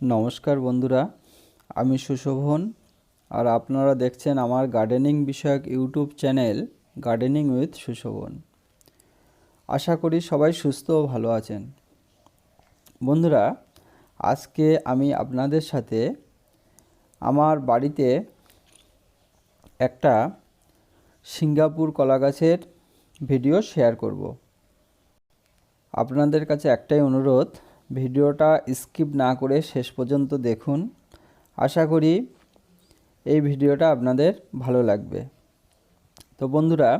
নমস্কার বন্ধুরা, আমি সুশোভন আর আপনারা দেখছেন আমার গার্ডেনিং বিষয়ক YouTube channel gardening with Sushobhan. আশা করি সবাই সুস্থ ও ভালো আছেন। বন্ধুরা, আজকে আমি আপনাদের সাথে আমার বাড়িতে একটা সিঙ্গাপুর কলা গাছের ভিডিও শেয়ার করব। আপনাদের কাছে একটাই অনুরোধ ভিডিওটা স্কিপ না করে শেষ পর্যন্ত দেখুন। আশা করি এই ভিডিওটা আপনাদের ভালো লাগবে। তো বন্ধুরা,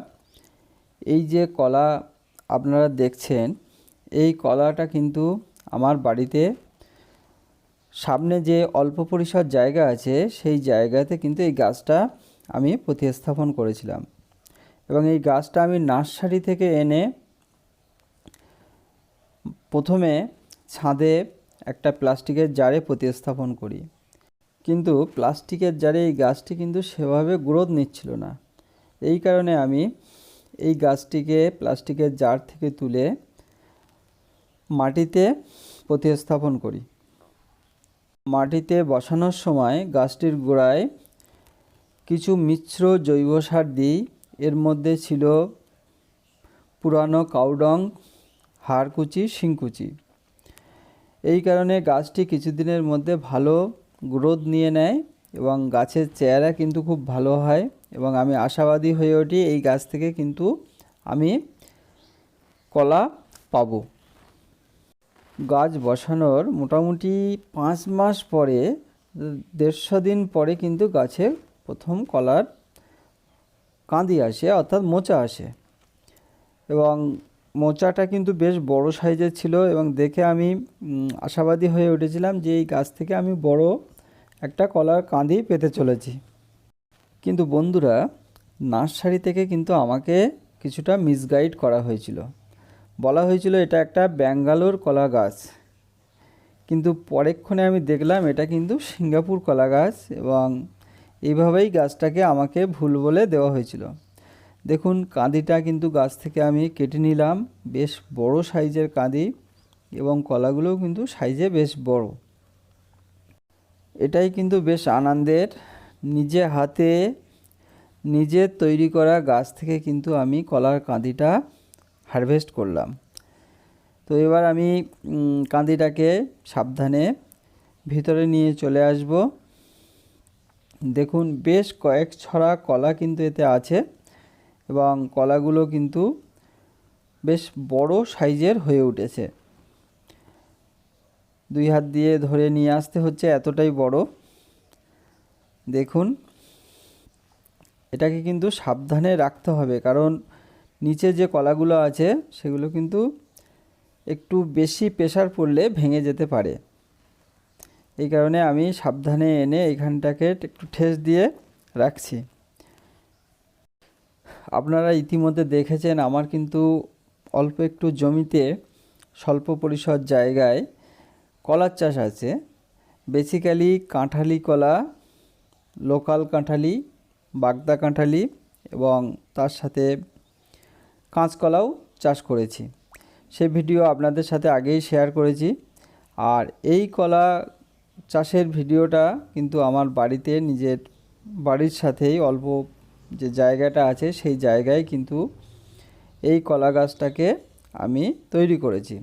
এই যে কলা আপনারা দেখছেন, এই কলাটা কিন্তু আমার বাড়িতে সামনে যে অল্প পরিসর জায়গা আছে, সেই জায়গাতে কিন্তু এই গাছটা আমি প্রতিস্থাপন করেছিলাম। এবং এই গাছটা আমি নার্সারি থেকে এনে প্রথমে ছাদে একটা প্লাস্টিকের জারে প্রতিস্থাপন করি। কিন্তু প্লাস্টিকের জারে এই গাছটি কিন্তু সেভাবে গ্রোথ নিচ্ছিল না। এই কারণে আমি এই গাছটিকে প্লাস্টিকের জার থেকে তুলে মাটিতে প্রতিস্থাপন করি। মাটিতে বসানোর সময় গাছটির গোড়ায় কিছু মিশ্র জৈব সার দিই। এর মধ্যে ছিল পুরানো কাউডং, হাড়কুচি, শিংকুচি। এই কারণে গাছটি কিছুদিনের মধ্যে ভালো গ্রোথ নিয়ে নেয় এবং গাছের চেহারা কিন্তু খুব ভালো হয় এবং আমি আশাবাদী হয়ে উঠি এই গাছ থেকে কিন্তু আমি কলা পাবো। গাছ বসানোর মোটামুটি পাঁচ মাস পরে, দেড়শো দিন পরে কিন্তু গাছে প্রথম কলার কাঁদি আসে, অর্থাৎ মোচা আসে। এবং মোচাটা কিন্তু বেশ বড় সাইজের ছিল এবং দেখে আমি আশাবাদী হয়ে উঠেছিলাম যে এই গাছ থেকে আমি বড় একটা কলার কাঁদি পেতে চলেছি। কিন্তু বন্ধুরা, নার্সারি থেকে কিন্তু আমাকে কিছুটা মিসগাইড করা হয়েছিল। বলা হয়েছিল এটা একটা ব্যাঙ্গালোর কলা গাছ। কিন্তু পরেক্ষণে আমি দেখলাম এটা কিন্তু সিঙ্গাপুর কলা গাছ এবং এইভাবেই গাছটাকে আমাকে ভুল বলে দেওয়া হয়েছিল। দেখুন, কাঁদিটা কিন্তু গাছ থেকে আমি কেটে নিলাম। বেশ বড় সাইজের কাঁদি এবং কলাগুলোও কিন্তু সাইজে বেশ বড়। এটাই কিন্তু বেশ আনন্দের। নিজে হাতে নিজের তৈরি করা গাছ থেকে কিন্তু আমি কলার কাঁদিটা হারভেস্ট করলাম। তো এবার আমি কাঁদিটাকে সাবধানে ভিতরে নিয়ে চলে আসব। দেখুন, বেশ কয়েক ছড়া কলা কিন্তু এতে আছে। এবং কলাগুলো কিন্তু বেশ বড় সাইজের হয়ে উঠেছে। দুই হাত দিয়ে ধরে নিয়ে আসতে হচ্ছে, এতটাই বড়। দেখুন, এটাকে কিন্তু সাবধানে রাখতে হবে, কারণ নিচে যে কলাগুলো আছে, সেগুলো কিন্তু একটু বেশি প্রেশার পড়লে ভেঙে যেতে পারে। এই কারণে আমি সাবধানে এনে এখানটাকে একটু ঠেস দিয়ে রাখছি। আপনারা ইতিমধ্যে দেখেছেন আমার কিন্তু অল্প একটু জমিতে স্বল্প পরিসর জায়গায় কলার চাষ আছে। বেসিক্যালি কাঁঠালি কলা লোকাল কাঁঠালি, বাগদা কাঁঠালি এবং তার সাথে কাঁচকলাও চাষ করেছি। সে ভিডিও আপনাদের সাথে আগেই শেয়ার করেছি। আর এই কলা চাষের ভিডিওটা কিন্তু আমার বাড়িতে, নিজের বাড়ির সাথেই অল্প যে জায়গাটা আছে সেই জায়গায় কিন্তু এই কলা গাছটাকে আমি তৈরি করেছি।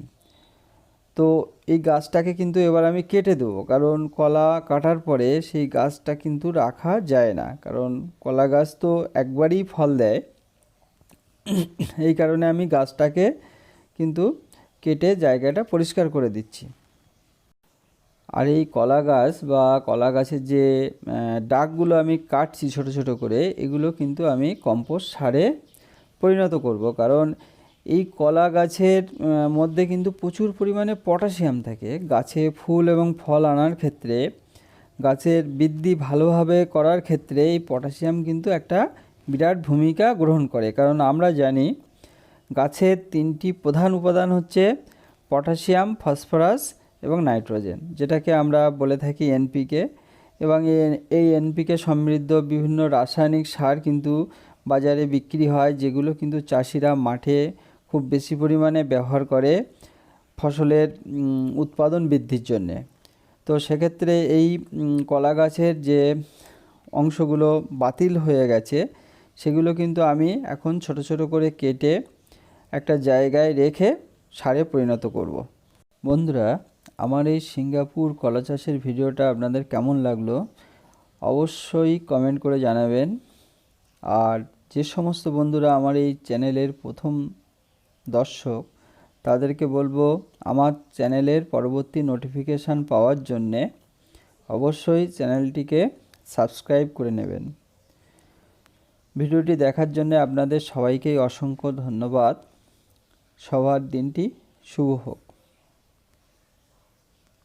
তো এই গাছটাকে কিন্তু এবার আমি কেটে দেবো, কারণ কলা কাটার পরে সেই গাছটা কিন্তু রাখা যায় না। কারণ কলা গাছ তো একবারই ফল দেয়। এই কারণে আমি গাছটাকে কিন্তু কেটে জায়গাটা পরিষ্কার করে দিচ্ছি। আর এই কলা গাছ বা কলা গাছের যে ডাকগুলো আমি কাটছি ছোট ছোট করে, এগুলো কিন্তু আমি কম্পোস্ট সারে পরিণত করব। কারণ এই কলা গাছের মধ্যে কিন্তু প্রচুর পরিমাণে পটাশিয়াম থাকে। গাছে ফুল এবং ফল আনার ক্ষেত্রে, গাছের বৃদ্ধি ভালোভাবে করার ক্ষেত্রে এই পটাশিয়াম কিন্তু একটা বিরাট ভূমিকা গ্রহণ করে। কারণ আমরা জানি, গাছের তিনটি প্রধান উপাদান হচ্ছে পটাশিয়াম, ফসফরাস এবং নাইট্রোজেন, যেটাকে আমরা বলে থাকি এনপিকে এবং এই এনপিকে সমৃদ্ধ বিভিন্ন রাসায়নিক সার কিন্তু বাজারে বিক্রি হয়, যেগুলো কিন্তু চাষিরা মাঠে খুব বেশি পরিমাণে ব্যবহার করে ফসলের উৎপাদন বৃদ্ধির জন্যে তো সেক্ষেত্রে এই কলা গাছের যে অংশগুলো বাতিল হয়ে গেছে, সেগুলো কিন্তু আমি এখন ছোট ছোট করে কেটে একটা জায়গায় রেখে সারে পরিণত করব। বন্ধুরা আমার এই সিঙ্গাপুর কলা চাষের ভিডিওটা আপনাদের কেমন লাগল অবশ্যই কমেন্ট করে জানাবেন। আর যে সমস্ত বন্ধুরা আমার এই চ্যানেলের প্রথম দর্শক, তাদেরকে বলব আমার চ্যানেলের পরবর্তী নোটিফিকেশান পাওয়ার জন্যে অবশ্যই চ্যানেলটিকে সাবস্ক্রাইব করে নেবেন। ভিডিওটি দেখার জন্য আপনাদের সবাইকেই অসংখ্য ধন্যবাদ। সবার দিনটি শুভ হোক।